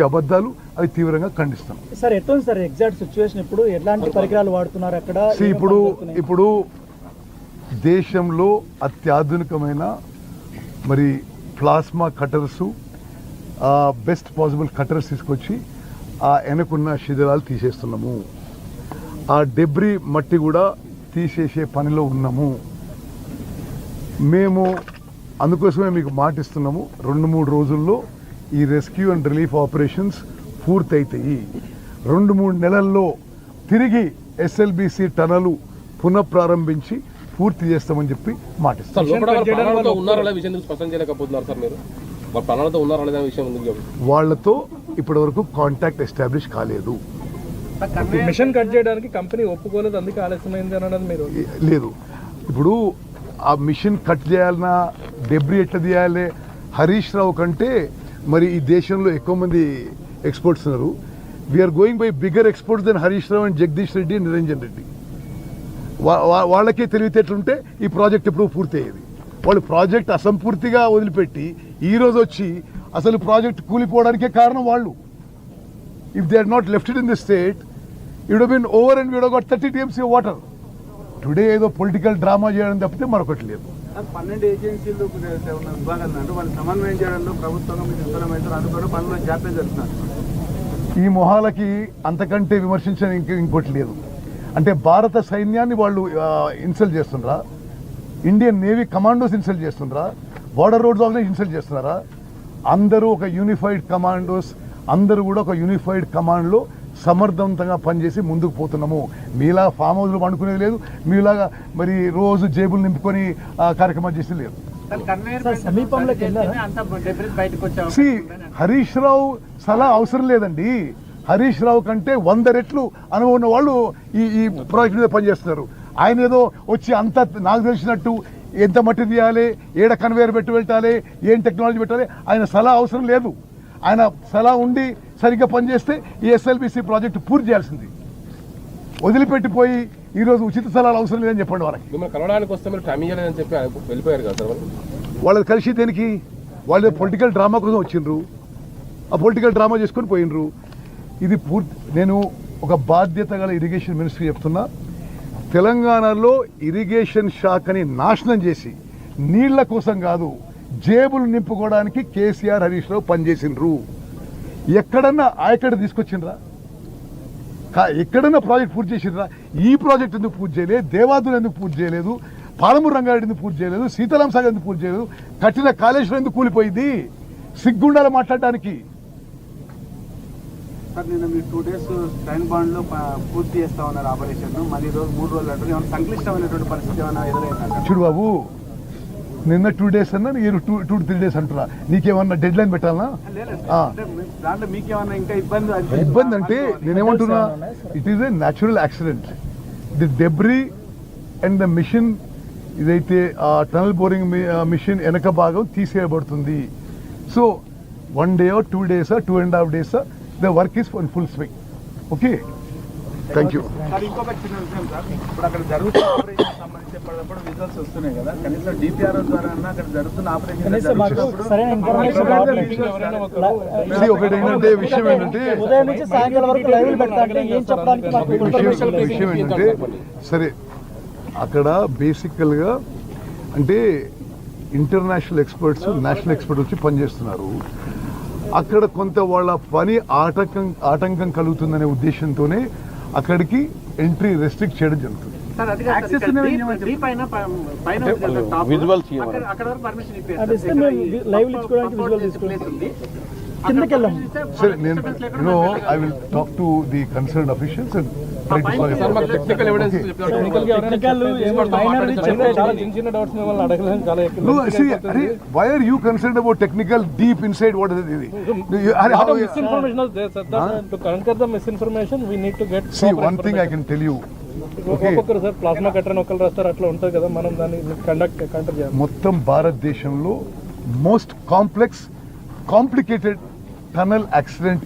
అబద్ధాలు అవి తీవ్రంగా ఖండిస్తాం. సార్ ఎట్లుంది సార్? ఎగ్జాక్ట్ సిచ్యువేషన్ ఇప్పుడు ఎలాంటి పరికరాలు వాడుతున్నారు అక్కడ? ఇప్పుడు? ఇప్పుడు దేశంలో అత్యాధునికమైన మరి plasma cutters best possible cutters తీసుకొచ్చి ఆ వెనకున్న శిథిలాలు తీసేస్తున్నాము. ఆ డెబ్రి మట్టి కూడా తీసేసే పనిలో ఉన్నాము. మేము అందుకోసమే మీకు మాటిస్తున్నాము. రెండు మూడు రోజుల్లో ఈ రెస్క్యూ అండ్ రిలీఫ్ ఆపరేషన్స్ పూర్తయితాయి. రెండు మూడు నెలల్లో తిరిగి ఎస్ఎల్బిసి టనలు పునఃప్రారంభించి పూర్తి చేస్తామని చెప్పి మాటిస్తాం. వాళ్ళతో ఇప్పటివరకు కాంటాక్ట్ ఎస్టాబ్లిష్ కాలేదు. మిషన్ కట్ చేయడానికి కంపెనీ ఒప్పుకోలేదు అందుకే ఆలస్యమైంది అని అన్నది మీరు. లేదు. ఇప్పుడు ఆ మిషన్ కట్ చేయాలన్నా డెబ్రి ఎట్లా తీయాలి? హరీష్ రావు కంటే మరి ఈ దేశంలో ఎక్కువ మంది ఎక్స్పర్ట్స్ ఉన్నారు. We're going by bigger experts then Harish Rao and Jagadish Reddy Niranjan Reddy వాళ్ళకే తెలివితేటలుంటే ఈ ప్రాజెక్ట్ ఎప్పుడు పూర్తి అయ్యేది వాళ్ళు ప్రాజెక్ట్ అసంపూర్తిగా వదిలిపెట్టి ఈ రోజు వచ్చి అసలు ప్రాజెక్ట్ కూలిపోవడానికే కారణం వాళ్ళు. If they are not left in the state it'd been over and we'd got thirty TMC water today ఏదో పొలిటికల్ డ్రామా చేయడం తప్పితే మరొకటి లేదు. పన్నెండు ఏజెన్సీలు ఉన్న విభాగాలు అంటే వాళ్ళు సమన్వయం చేయడంలో ప్రభుత్వంగా మీరు విఫలమవుతారు అందుకని పనులు జాప్యం జరుగుతున్నారు. ఈ మొహాలకి అంతకంటే విమర్శించడం ఇంక ఇంకోటి లేదు. అంటే భారత సైన్యాన్ని వాళ్ళు ఇన్సల్ట్ చేస్తుండ్రా? ఇండియన్ నేవీ కమాండోస్ ఇన్సల్ట్ చేస్తుండ్రా? బార్డర్ రోడ్స్ ఆఫీస్ ఇన్సల్ట్ చేస్తున్నారా? అందరూ ఒక యూనిఫైడ్ కమాండోస్ అందరూ కూడా ఒక యూనిఫైడ్ కమాండ్లో సమర్థవంతంగా పనిచేసి ముందుకు పోతున్నాము. మీలా ఫామ్ హౌస్లో పండుకునేది లేదు. మీలాగా మరి రోజు జేబులు నింపుకొని ఆ, కార్యక్రమాలు చేసేది లేదు. సి హరీష్ రావు సలహా అవసరం లేదండి. హరీష్ రావు కంటే వంద రెట్లు అనుభవం ఉన్న వాళ్ళు ఈ ఈ ప్రాజెక్ట్ మీద పనిచేస్తున్నారు. ఆయన ఏదో వచ్చి అంత నాకు తెలిసినట్టు ఎంత మట్టి తీయాలి ఏడ కన్వేయర్ పెట్టి పెట్టాలి ఏం టెక్నాలజీ పెట్టాలి ఆయన సలహా అవసరం లేదు. ఆయన సలహా ఉండి సరిగ్గా పనిచేస్తే ఈ ఎస్ఎల్బిసి ప్రాజెక్టు పూర్తి చేయాల్సింది. వదిలిపెట్టిపోయి ఈరోజు ఉచిత సలహాలు అవసరం లేదని చెప్పండి వాళ్ళకి. మిమ్మల్ని కలవడానికి వస్తే మీరు టైం ఇవ్వలేదని చెప్పి వెళ్ళిపోయారు కదా సార్ వాళ్ళు? వాళ్ళది కలిసి దేనికి? వాళ్ళు పొలిటికల్ డ్రామా కోసం వచ్చిండ్రు. ఆ పొలిటికల్ డ్రామా చేసుకొని పోయినరు ఇది పూర్తి నేను ఒక బాధ్యత గల ఇరిగేషన్ మినిస్ట్రీ చెప్తున్నా. తెలంగాణలో ఇరిగేషన్ శాఖని నాశనం చేసి నీళ్ళ కోసం కాదు జేబులు నింపుకోవడానికి కేసీఆర్ హరీష్ రావు పనిచేసిండ్రు. ఎక్కడన్నా ఆయకడ తీసుకొచ్చిండ్రా? కా ఎక్కడైనా ప్రాజెక్ట్ పూర్తి చేసిండ్రా? ఈ ప్రాజెక్ట్ ఎందుకు పూర్తి చేయలేదు దేవాదులు ఎందుకు పూర్తి చేయలేదు? పాలమూరు రంగారెడ్డి ఎందుకు పూర్తి చేయలేదు? సీతారాం సాగర్ ఎందుకు పూర్తి చేయలేదు? కట్టిన కాళేశ్వరం ఎందుకు కూలిపోయింది? సిగ్గుండాలి మాట్లాడడానికి సార్ మీరు టూ డేస్ ట్రైన్ బాండ్లో ప- పూర్తి చేస్తా ఉన్నారు ఆపరేషన్ ఈ రోజు మూడు రోజులు అంటారు ఏమైనా సంక్లిష్టమైనటువంటి పరిస్థితి ఏమైనా ఎదురైందంట చూడు బాబు నిన్న టూ డేస్ అన్నా నేను టూ టూ త్రీ డేస్ అంటున్నా. నీకేమన్నా డెడ్ లైన్ ఇంకా ఇబ్బంది ఇబ్బంది అంటే నేనేమంటున్నా it is a natural accident the debris and the machine ఇదైతే ఆ టనల్ బోరింగ్ మిషన్ వెనక భాగం తీసేయబడుతుంది. So one day two days two and half days the work is full swing okay thank you sir చిన్న విషయం sir. ఇప్పుడు అక్కడ జరుగుతున్న operation సంబంధించి ఎప్పటికప్పుడు రిజల్ట్స్ వస్తున్నాయి కదా. కనీసం డిపిఆర్ ద్వారా అన్నా అక్కడ జరుగుతున్న ఆపరేషన్ ఒకటి ఏంటంటే విషయం ఏంటంటే ఉదయం నుంచి సాయంకాలం వరకు లైవ్లు పెడతా అంటే ఏం చెప్పడానికి మాకు విషయం ఇన్ఫర్మేషన్ లేదు. విషయం ఏంటంటే సరే అక్కడ బేసికల్గా అంటే ఇంటర్నేషనల్ ఎక్స్పర్ట్స్ నేషనల్ ఎక్స్పర్ట్స్ వచ్చి పనిచేస్తున్నారు. అక్కడ కొంత వాళ్ళ పని ఆటంకం ఆటంకం కలుగుతుందనే ఉద్దేశంతోనే అక్కడికి ఎంట్రీ రెస్ట్రిక్ట్ చేయడం జరుగుతుంది. నేను I will talk to the concern officials and technical evidence టెక్నికల్గా ఎవరైనా టెక్నికల్ ఏమో minor వి చెప్పే చాలా చిన్న చిన్న డౌట్స్ మిమ్మల్ని అడగలేదు చాలా ఎక్కువ No, see, Hari, why are you concerned about technical deep inside what is it? You- Hari, how- misinformation is there sir that to conquer the misinformation we need to get See, proper one thing I can tell you. Okay. ఒక్కొక్కరు sir plasma cutter ఒకరు రాస్తారు అట్లా ఉంటుంది కదా మనం దాన్ని conduct చేయాలి మొత్తం భారతదేశంలో most complex complicated tunnel accident